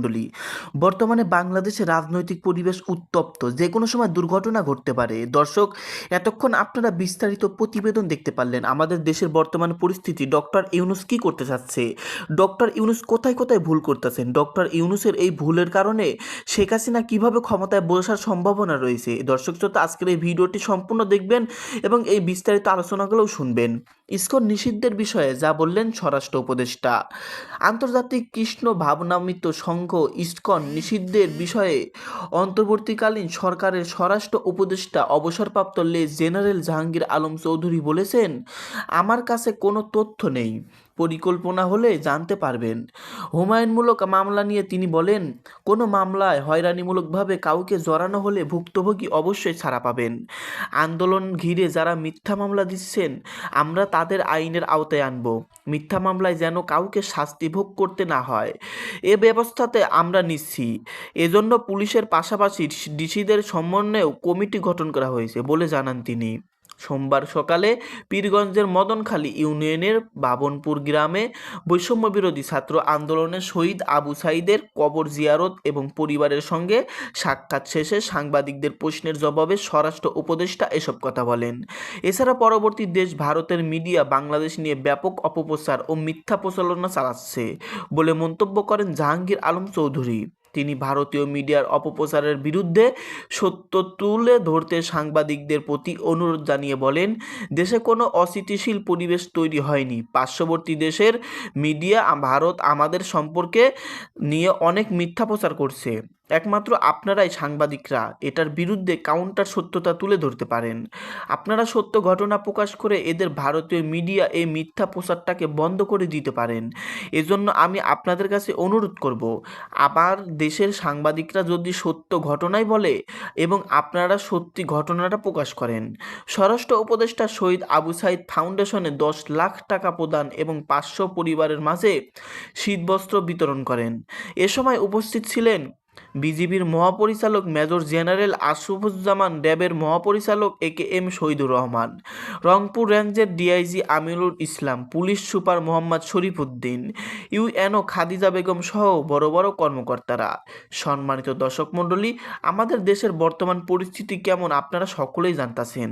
মণ্ডলী বর্তমানে বাংলাদেশের রাজনৈতিক পরিবেশ উত্তপ্ত। যে কোনো সময় দুর্ঘটনা ঘটতে পারে। দর্শক, এতক্ষণ আপনারা বিস্তারিত প্রতিবেদন দেখতে পারলেন। আমাদের দেশের বর্তমান পরিস্থিতি। ডক্টর ইউনুস কি করতে চাচ্ছে? ডক্টর ইউনুস কোথায় কোথায় ভুল করতেছেন? ডক্টর ইউনুসের এই ভুলের কারণে শেখ হাসিনা কীভাবে ক্ষমতায় বসার সম্ভাবনা রয়েছে? দর্শক, শ্রোতা, আজকের এই ভিডিওটি সম্পূর্ণ দেখবেন এবং এই বিস্তারিত আলোচনাগুলোও শুনবেন। ইসকন নিষিদ্ধের বিষয়ে যা বললেন স্বরাষ্ট্র উপদেষ্টা। আন্তর্জাতিক কৃষ্ণ ভাবনামিত সংঘ ইস্কন নিষিদ্ধের বিষয়ে অন্তর্বর্তীকালীন সরকারের স্বরাষ্ট্র উপদেষ্টা অবসরপ্রাপ্ত লে জেনারেল জাহাঙ্গীর আলম চৌধুরী বলেছেন, আমার কাছে কোনো তথ্য নেই। পরিকল্পনা হলে জানতে পারবেন। হুমায়ুনমূলক মামলা নিয়ে তিনি বলেন, কোনো মামলায় হয়রানিমূলকভাবে কাউকে জড়ানো হলে ভুক্তভোগী অবশ্যই ছাড়া পাবেন। আন্দোলন ঘিরে যারা মিথ্যা মামলা দিচ্ছেন, আমরা তাদের আইনের আওতায় আনব। মিথ্যা মামলায় যেন কাউকে শাস্তি ভোগ করতে না হয়। এ ব্যবস্থাতে আমরা নিচ্ছি। এজন্য পুলিশের পাশাপাশি ডিসিদের সমন্বয়েও কমিটি গঠন করা হয়েছে বলে জানান তিনি। সোমবার সকালে পীরগঞ্জের মদনখালী ইউনিয়নের বাবনপুর গ্রামে বৈষম্য বিরোধী ছাত্র আন্দোলনের শহীদ আবু সাইদের কবর জিয়ারত এবং পরিবারের সঙ্গে সাক্ষাৎ শেষে সাংবাদিকদের প্রশ্নের জবাবে স্বরাষ্ট্র উপদেষ্টা এসব কথা বলেন। এছাড়া পরবর্তী দেশ ভারতের মিডিয়া বাংলাদেশ নিয়ে ব্যাপক অপপ্রচার ও মিথ্যা প্রচারণা চালাচ্ছে বলে মন্তব্য করেন জাহাঙ্গীর আলম চৌধুরী। তিনি ভারতীয় মিডিয়ার অপপ্রচারের বিরুদ্ধে সত্য তুলে ধরতে সাংবাদিকদের প্রতি অনুরোধ জানিয়ে বলেন, দেশে কোনো অস্থিতিশীল পরিবেশ তৈরি হয়নি। পার্শ্ববর্তী দেশের মিডিয়া ভারত আমাদের সম্পর্কে নিয়ে অনেক মিথ্যা প্রচার করছে। একমাত্র আপনারাই সাংবাদিকরা, এটার বিরুদ্ধে কাউন্টার সত্যতা তুলে ধরতে পারেন। আপনারা সত্য ঘটনা প্রকাশ করে এদের ভারতীয় মিডিয়া এই মিথ্যা প্রচারটাকে বন্ধ করে দিতে পারেন। এজন্য আমি আপনাদের কাছে অনুরোধ করব, আবার দেশের সাংবাদিকরা যদি সত্য ঘটনাই বলে এবং আপনারা সত্যি ঘটনাটা প্রকাশ করেন। স্বরাষ্ট্র উপদেষ্টা শহীদ আবু সাইদ ফাউন্ডেশনে দশ লাখ টাকা প্রদান এবং পাঁচশো পরিবারের মাঝে শীতবস্ত্র বিতরণ করেন। এ সময় উপস্থিত ছিলেন বিজিবির মহাপরিচালক মেজর জেনারেল আশরফুজ্জামান র্যাবের মহাপরিচালক A K M Shahidur Rahman, Rangpur রেঞ্জের DIG Amirul Islam, police super Mohammad Sharifuddin, UNO Khadija Begum সহ বড় বড় কর্মকর্তারা। সম্মানিত দর্শক মণ্ডলী, আমাদের দেশের বর্তমান পরিস্থিতি কেমন আপনারা সকলেই জানতাছেন।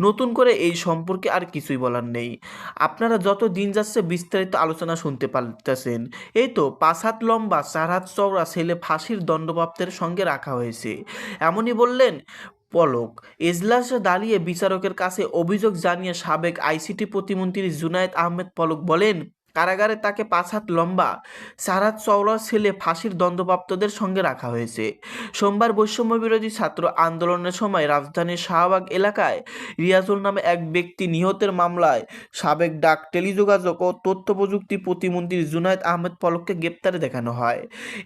নতুন করে এই সম্পর্কে আর কিছুই বলার নেই। আপনারা যত দিন যাচ্ছে বিস্তারিত আলোচনা শুনতে পারতেছেন। এই তো পাঁচ হাত লম্বা, চার হাত চওড়া ছেলে ফাঁসির দণ্ডপ্রাপ্তের সঙ্গে রাখা হয়েছে। এমনই বললেন পলক। এজলাসে দাঁড়িয়ে বিচারকের কাছে অভিযোগ জানিয়ে সাবেক আইসিটি প্রতিমন্ত্রী জুনায়েদ আহমেদ পলক বলেন কারাগারে তাকে পাঁচ হাত লম্বা চার হাত চওড়া ছেলে ফাঁসির দণ্ডপ্রাপ্তদের সঙ্গে রাখা হয়েছে। সোমবার বৈষম্য বিরোধী ছাত্র আন্দোলনের সময় রাজধানীর শাহবাগ এলাকায় রিয়াজুল নামে এক ব্যক্তি নিহতের মামলায় সাবেক ডাক, টেলিযোগাযোগ ও তথ্য প্রযুক্তি প্রতিমন্ত্রী জুনায়দ আহমেদ পলককে গ্রেপ্তারে দেখানো হয়।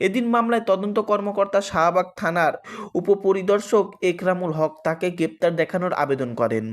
এদিন মামলায় তদন্ত কর্মকর্তা শাহবাগ থানার উপপরিদর্শক একরামুল হক তাকে গ্রেপ্তার দেখানোর আবেদন করেন।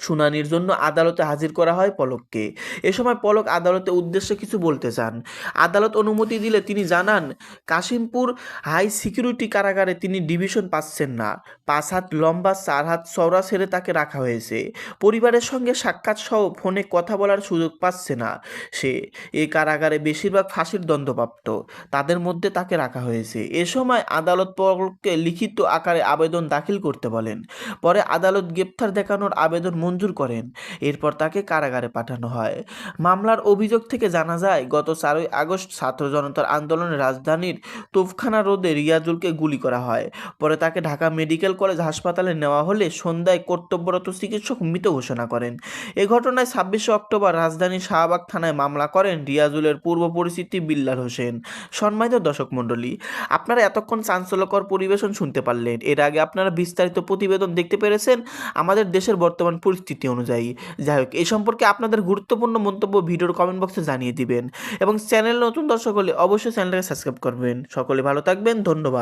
শুনানির জন্য আদালতে হাজির করা হয় পলককে। এ সময় পলক আদালতে উদ্দেশ্যে কিছু বলতে চান। আদালত অনুমতি দিলে তিনি জানান, কাশিমপুর হাই সিকিউরিটি কারাগারে তিনি ডিভিশন পাচ্ছেন না। পাঁচ হাত লম্বা, চার হাত চওড়া ছেড়ে তাকে রাখা হয়েছে। পরিবারের সঙ্গে সাক্ষাৎ সহ ফোনে কথা বলার সুযোগ পাচ্ছে না। সে এ কারাগারে বেশিরভাগ ফাঁসির দণ্ডপ্রাপ্ত। তাদের মধ্যে তাকে রাখা হয়েছে। এ সময় আদালত পলককে লিখিত আকারে আবেদন দাখিল করতে বলেন। পরে আদালত গ্রেপ্তার দেখানোর আবেদন মঞ্জুর করেন। এরপর তাকে কারাগারে পাঠানো হয়। মামলার অভিযোগ থেকে জানা যায়, গত চারই আগস্ট ছাত্র জনতার আন্দোলনে রাজধানীর তোফখানা রোডে রিয়াজুলকে গুলি করা হয়। পরে তাকে ঢাকা মেডিকেল কলেজ হাসপাতালে নেওয়া হলে সন্ধ্যায় কর্তব্যরত চিকিৎসক মৃত ঘোষণা করেন। এ ঘটনায় ছাব্বিশে অক্টোবর রাজধানীর শাহবাগ থানায় মামলা করেন রিয়াজুলের পূর্ব পরিচিতি বিল্লাল হোসেন। সম্মানিত দর্শক মণ্ডলী, আপনারা এতক্ষণ চাঞ্চল্যকর পরিবেশন শুনতে পারলেন। এর আগে আপনারা বিস্তারিত প্রতিবেদন দেখতে পেরেছেন। আমাদের দেশের বর্তমান পরিস্থিতি অনুযায়ী। যাই হোক, এই সম্পর্কে আপনাদের গুরুত্বপূর্ণ মন্তব্য ভিডিওর কমেন্ট বক্সে জানিয়ে দিবেন। এবং চ্যানেল নতুন দর্শক হলে অবশ্যই চ্যানেলটাকে সাবস্ক্রাইব করবেন। সকলে ভালো থাকবেন, ধন্যবাদ।